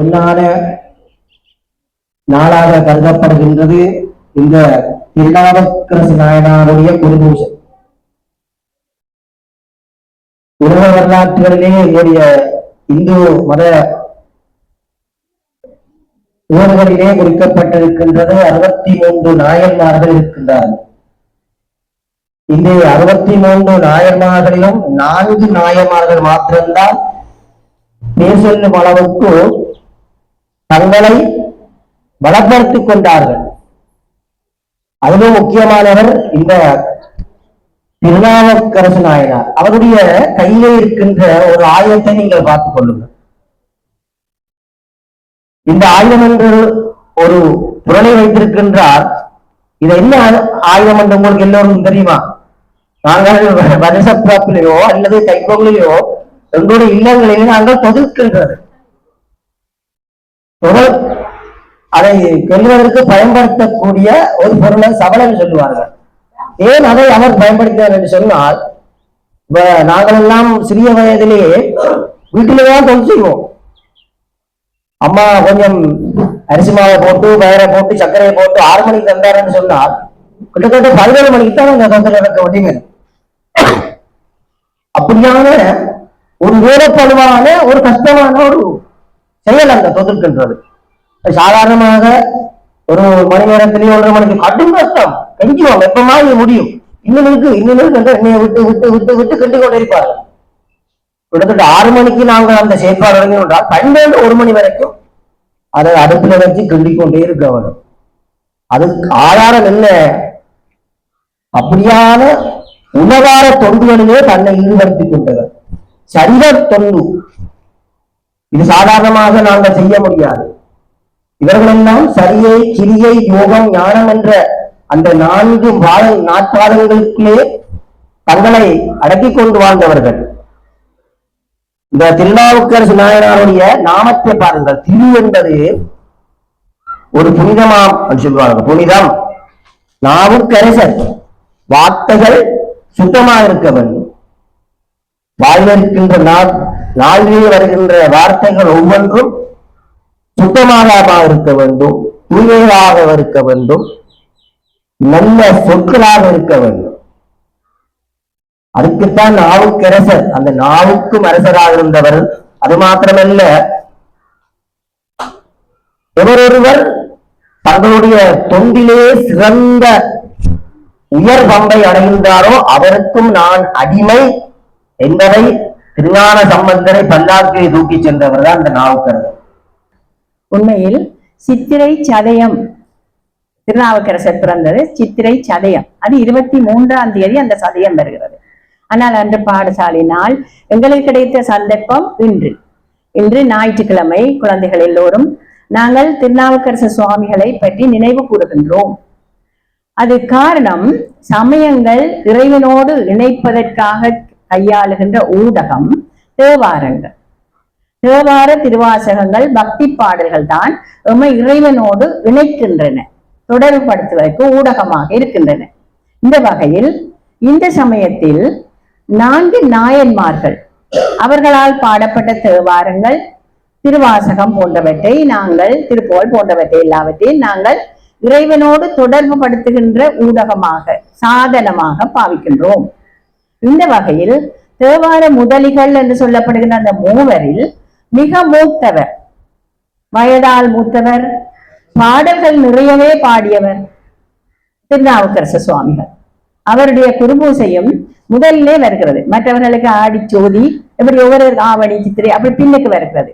பொன்னான நாளாக கருதப்படுகின்றது இந்த திருநாவுக்கரசு நாயனாருடைய குருபூஷம் உலக வரலாற்றுகளிலே என்னுடைய இந்து மத நூல்களிலே குறிக்கப்பட்டிருக்கின்றது அறுபத்தி மூன்று நாயன்மார்கள் இருக்கின்றார்கள். இந்த அறுபத்தி மூன்று நாயன்மார்களிலும் நான்கு நாயன்மார்கள் மாத்திரம்தான் பேர் அளவுக்கு தங்களை வளப்படுத்திக் கொண்டார்கள். அதிலும் முக்கியமானவர் இந்த திருநாவுக்கரசு நாயனார். அவருடைய கையில இருக்கின்ற ஒரு ஆயுதத்தை நீங்கள் பார்த்துக் கொள்ளுங்கள். இந்த ஆயுதம் என்று ஒரு புரளை வைத்திருக்கின்றார். இது என்ன ஆயுதம் என்று உங்களுக்கு எல்லோரும் தெரியுமா? நாங்கள் வருஷப்பிறப்பிலேயோ அல்லது தைப்பொங்கலையோ எங்களுடைய இல்லங்களிலே நாங்கள் தொகுக்கின்றது பொருள் அதை கொல்வதற்கு பயன்படுத்தக்கூடிய ஒரு பொருளை சபலம் சொல்லுவார்கள். ஏன் அதை அவர் பயன்படுத்தினார் என்று சொன்னால் இப்ப நாங்கள் எல்லாம் சிறிய வயதிலேயே வீட்டிலே தான் தொழில் செய்வோம். அம்மா கொஞ்சம் அரிசி மாவை போட்டு பயிரை போட்டு சர்க்கரையை போட்டு ஆறு மணிக்கு தந்தாருன்னு சொன்னால் கிட்டத்தட்ட பதினேழு மணிக்கு தான் அந்த தொந்தரவு நடக்க வேண்டியது அப்படியான ஒரு வேலைப்படுவான ஒரு கஷ்டமான ஒரு செயல் அந்த தொதிர்க்கின்றது சாதாரணமாக ஒரு மணி நேரத்திலேயே ஒன்றரை மணிக்கு கடும் கஷ்டம். கெஞ்சுவோம் எப்பமா இது முடியும்? இன்னும் இன்னும் என்னைய விட்டு விட்டு விட்டு விட்டு கண்டு கொண்டிருப்பார்கள். கிட்டத்தட்ட ஆறு மணிக்கு நாங்கள் அந்த செயற்பாடு தொடங்கினோம்னா பன்னெண்டு ஒரு மணி வரைக்கும் அதை அடுப்புல வச்சு கிண்டிக் கொண்டே இருக்க வேணும் அதுக்கு ஆதாரம் என்ன? அப்படியான உணவார தொண்டுகளிலே தன்னை ஈடுபடுத்திக் கொண்டவர். சரீர தொண்டு. இது சாதாரணமாக நாங்கள் செய்ய முடியாது. இவர்களெல்லாம் சரியை கிரியை யோகம் ஞானம் என்ற அந்த நான்கு வாழ நாட்பாதங்களுக்குள்ளே தங்களை அடக்கி கொண்டு வாழ்ந்தவர்கள். இந்த திருநாவுக்கரசு நாயனாருடைய நாமத்தை பாருங்கள். திரு என்பது ஒரு புனிதமாம் என்று சொல்லுவாங்க. புனிதம். நாவுக்கரசர் வார்த்தைகள் சுத்தமாக இருக்க வேண்டும் வாயில் நாள் நாளிலே வருகின்ற வார்த்தைகள் ஒவ்வொன்றும் சுத்தமாக இருக்க வேண்டும் தூய்மையாக இருக்க வேண்டும் நல்ல சொற்களாக இருக்க வேண்டும். அதுக்குத்தான் நாவுக்கரசர் அந்த நாவுக்கும் அரசராக இருந்தவர். அது மாத்திரமல்ல எவரொருவர் தங்களுடைய தொண்டிலே சிறந்த உயர் பம்பை அடைகின்றாரோ அவருக்கும் நான் அடிமை என்பதை திருஞான சம்பந்தரை பல்லாக்கை தூக்கி சென்றவர் தான் இந்த நாவுக்கரசர். உண்மையில் சித்திரை சதயம் திருநாவுக்கரசர் பிறந்தது சித்திரை சதயம். அது இருபத்தி மூன்றாம் தேதி அந்த சதயம் வருகிறது. ஆனால் அன்று பாடசாலை நாள் எங்களுக்கு கிடைத்த சந்தர்ப்பம் இன்று. இன்று ஞாயிற்றுக்கிழமை குழந்தைகள் எல்லோரும் நாங்கள் திருநாவுக்கரசர் சுவாமிகளை பற்றி நினைவு கூறுகின்றோம். அது காரணம் சமயங்கள் இறைவனோடு இணைப்பதற்காக கையாளுகின்ற ஊடகம் தேவாரங்கள். தேவார திருவாசகங்கள் பக்தி பாடல்கள் தான் எம்மை இறைவனோடு இணைக்கின்றன. தொடர்புபடுத்துவதற்கு ஊடகமாக இருக்கின்றன. இந்த வகையில் இந்த சமயத்தில் நான்கு நாயன்மார்கள் அவர்களால் பாடப்பட்ட தேவாரங்கள் திருவாசகம் போன்றவற்றை நாங்கள் திருப்போல் போன்றவற்றை எல்லாவற்றையும் நாங்கள் இறைவனோடு தொடர்பு படுத்துகின்ற ஊடகமாக சாதனமாக பாவிக்கின்றோம். இந்த வகையில் தேவார முதலிகள் என்று சொல்லப்படுகின்ற அந்த மூவரில் மிக மூத்தவர் வயதால் மூத்தவர் பாடல்கள் நிறையவே பாடியவர் திருநாவுக்கரச சுவாமிகள். அவருடைய குருபூசையும் முதலிலே வருகிறது. மற்றவர்களுக்கு ஆடி சோதி இப்படி ஒவ்வொரு ஆவணி சித்திரை அப்படி பின்னுக்கு வருகிறது.